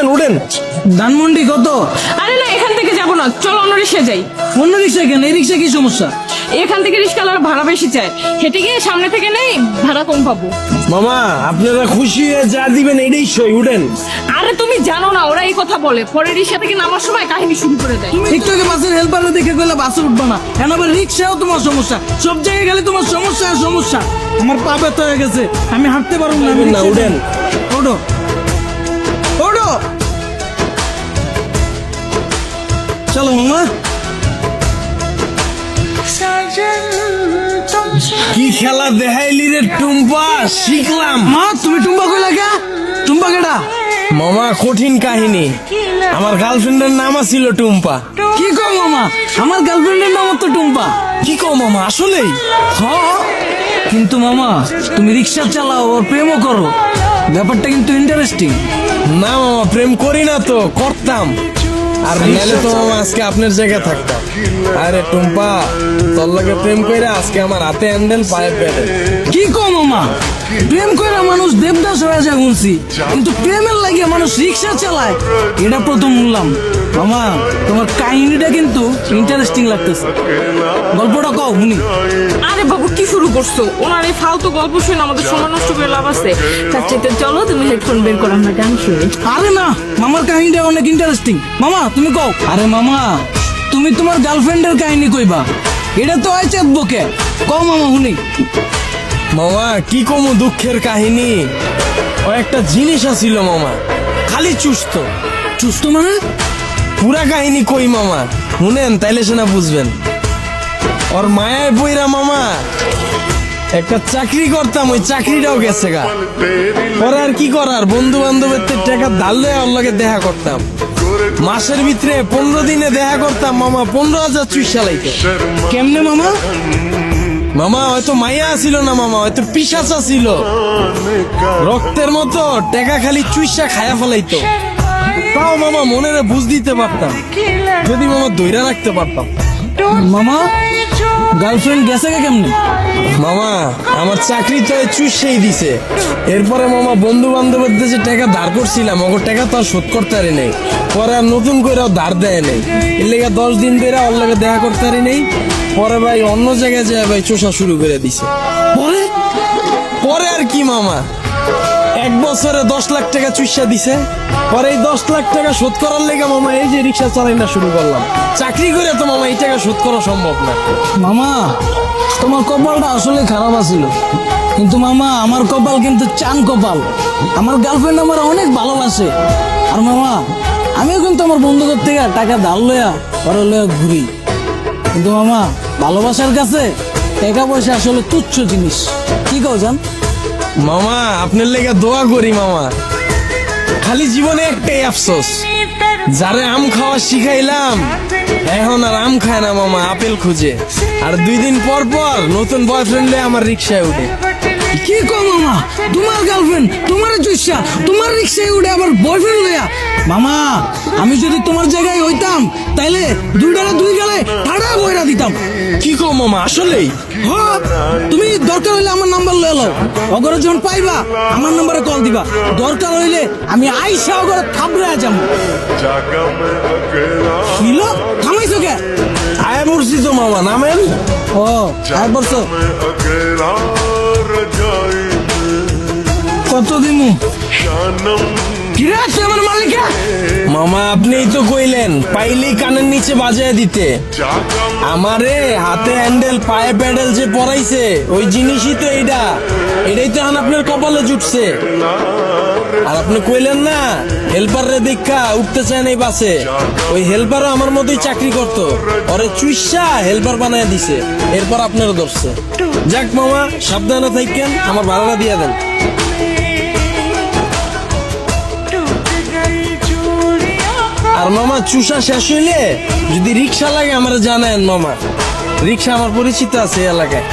নামেন উঠেন। ধানমন্ডি কত? আরে না এখান থেকে যাব না। চলো অন্য রিক্সা যাই। অন্য রিক্সা কেন? এই রিক্সা কি সমস্যা? এখান থেকে রিক্সাওয়ালার ভাড়া বেশি চায় হেঁটে গিয়ে সামনে থেকে নেই ভাড়া কম পাবো। মামা আপনারা খুশি হয়ে যা দিবেন এটাই সই উঠেন। আরে তুমি জানো না ওরা এই কথা বলে। পরে রিক্সা থেকে নামার সময় কাহিনী শুরু করে দেয়। আগে বাসের হেল্পারে দেখে গেলে বাসে উঠবা না। এখন আবার রিক্সাও তোমার সমস্যা। সব জায়গায় গেলে তোমার সমস্যা আর সমস্যা। আমার পা ব্যথা হয়ে গেছে। আমি হাঁটতে পারব না উঠেন। ওঠো। চলো মামা কি খেলা দেখাইলি রে টুম্পা? শিখলাম। মা তুমি টুম্বা কই লাগা? টুম্বা কেডা? মামা কঠিন কাহিনী। আমার গার্লফ্রেন্ডের নাম ছিল টুম্পা। কি কো মামা? আমার গার্লফ্রেন্ডের নাম তো টুম্পা। কি কো মামা আসলেই? হ। কিন্তু মামা তুমি রিক্সা চালাও ওর প্রেমও করো। ব্যাপারটা কিন্তু ইন্টারেস্টিং না মামা প্রেম করি না তো করতাম। আর নাহলে তো আজকে আপনার জায়গায় থাকতাম আরে টুম্পা তোর লাগে প্রেম কইরা আজকে আমার হাতে হ্যান্ডেল পায়ে পেটে কি কো মামা প্রেম কইরা মানুষ দেবদাস যায় শুনছি। কিন্তু প্রেমের লাগিয়ে মানুষ রিক্সা চালায়। এটা প্রথম শুনলাম। মামা তোমার কাহিনীটা কিন্তু ইন্টারেস্টিং লাগতেছে। গল্পটা কও শুনি। আরে বাবু কি শুরু করছ? ওনার এই ফালতু গল্প শুনে আমাদের সময় নষ্ট করে লাভ আছে। তার চাইতে চলো তুমি হেডফোন বের করো আমরা গান শুনি। আরে না মামার কাহিনীটা অনেক ইন্টারেস্টিং মামা তুমি কও। আরে মামা তুমি তোমার গার্লফ্রেন্ডের কাহিনী কইবা। এটা তো আয় চেতবকে কও মামা শুনি। মামা কি কমু দুঃখের কাহিনী? ও একটা জিনিস আছিল মামা খালি চুস্ত। চুস্ত মানে? পুরা কাহিনী কই মামা? শুনেন তাইলে সেনা বুঝবেন। ওর মায়ায় বইরা মামা একটা চাকরি করতাম ওই চাকরিটাও গেছে গা। পরে আর কি করার? বন্ধু বান্ধবের তো টাকা ধারলে ওর লগে দেখা করতাম। মাসের ভিতরে পনেরো দিনে দেখা করতাম, মামা পনেরো হাজার চুই কেমনে, মামা? মামা, হয়তো মাইয়া ছিল না, মামা, হয়তো পিসাচা ছিল। রক্তের মতো টেকা খালি চুইসা খায়া ফেলাইতো। তাও মামা মনের বুঝ দিতে পারতাম। যদি মামা দইরা রাখতে পারতাম। মামা গার্লফ্রেন্ড গেছে কে কেমনে? মামা আমার চাকরি তো চুষেই দিছে। এরপরে মামা বন্ধু বান্ধবের যে টাকা ধার করছিলাম ওর টাকা তো আর শোধ করতে পারি নাই। পরে আর নতুন করে ধার দেয় নাই। এর লেগে দশ দিন ধরে ওর লগে দেখা করতে পারি নাই। পরে ভাই অন্য জায়গায় যায় ভাই চোষা শুরু করে দিছে। পরে? পরে আর কি মামা? এক বছরে দশ লাখ টাকা চুইসা দিছে। পরে এই দশ লাখ টাকা শোধ করার লেগে মামা এই যে রিক্সা চালাই না শুরু করলাম। চাকরি করে তো মামা এই টাকা শোধ করা সম্ভব না। মামা, তোমার কপালটা আসলে খারাপ আছিল। কিন্তু মামা, আমার কপাল কিন্তু চান কপাল। আমার গার্লফ্রেন্ড আমার অনেক ভালোবাসে। আর মামা, আমিও কিন্তু আমার বন্ধুদের থেকে টাকা ধার লইয়া পরে লইয়া ঘুরি। কিন্তু মামা, ভালোবাসার কাছে টাকা পয়সা আসলে তুচ্ছ জিনিস। কি কও জান? মামা, আপনার লেগে দোয়া করি মামা। খালি জীবনে একটাই আফসোস, যারে আম খাওয়া শিখাইলাম, এখন আর আম খায় না মামা, আপেল খুঁজে। আর দুই দিন পর পর নতুন বয়ফ্রেন্ডে আমার রিক্সায় উঠে। কি কো মামা? তোমার গার্লফ্রেন্ড তোমার জুসা তোমার রিক্সায় উঠে আবার মামা আমি যদি তোমার জায়গায় হইতাম তাইলে দুই ডালে দুই গালে ঠাড়া বইরা দিতাম। কি কো মামা আসলেই? তুমি দরকার হইলে আমার নাম্বার লয়ে লও। অগরে যখন পাইবা আমার নম্বরে কল দিবা। দরকার হইলে আমি আইসা অগরে থাবড়ে যাম হিলো থামাইছো কে? আয় মুরসি তো মামা নামেন? ও আয় মরছো। কত দিমু কিরে আমার মালিকা? মামা, আপনিই তো কইলেন পাইলেই কানের নিচে বাজায় দিতে। আমারে হাতে হ্যান্ডেল, পায়ে প্যাডেল যে ওই জিনিসই তো এইটা এটাই তো আপনার কপালে জুটছে। আর আপনি কইলেন না হেল্পার রে দেখা, উঠতে চায় এই বাসে। ওই হেল্পারও আমার মতোই চাকরি করত। ওরে চুইসা, হেল্পার বানায় দিছে। এরপর আপনারও ধরছে। যাক মামা, সাবধানে থাকেন, আমার ভাড়াটা দিয়ে দেন। আর মামা চুষা শেষ হইলে যদি রিক্সা লাগে, আমার জানেন মামা রিক্সা আমার পরিচিত আছে এলাকায়।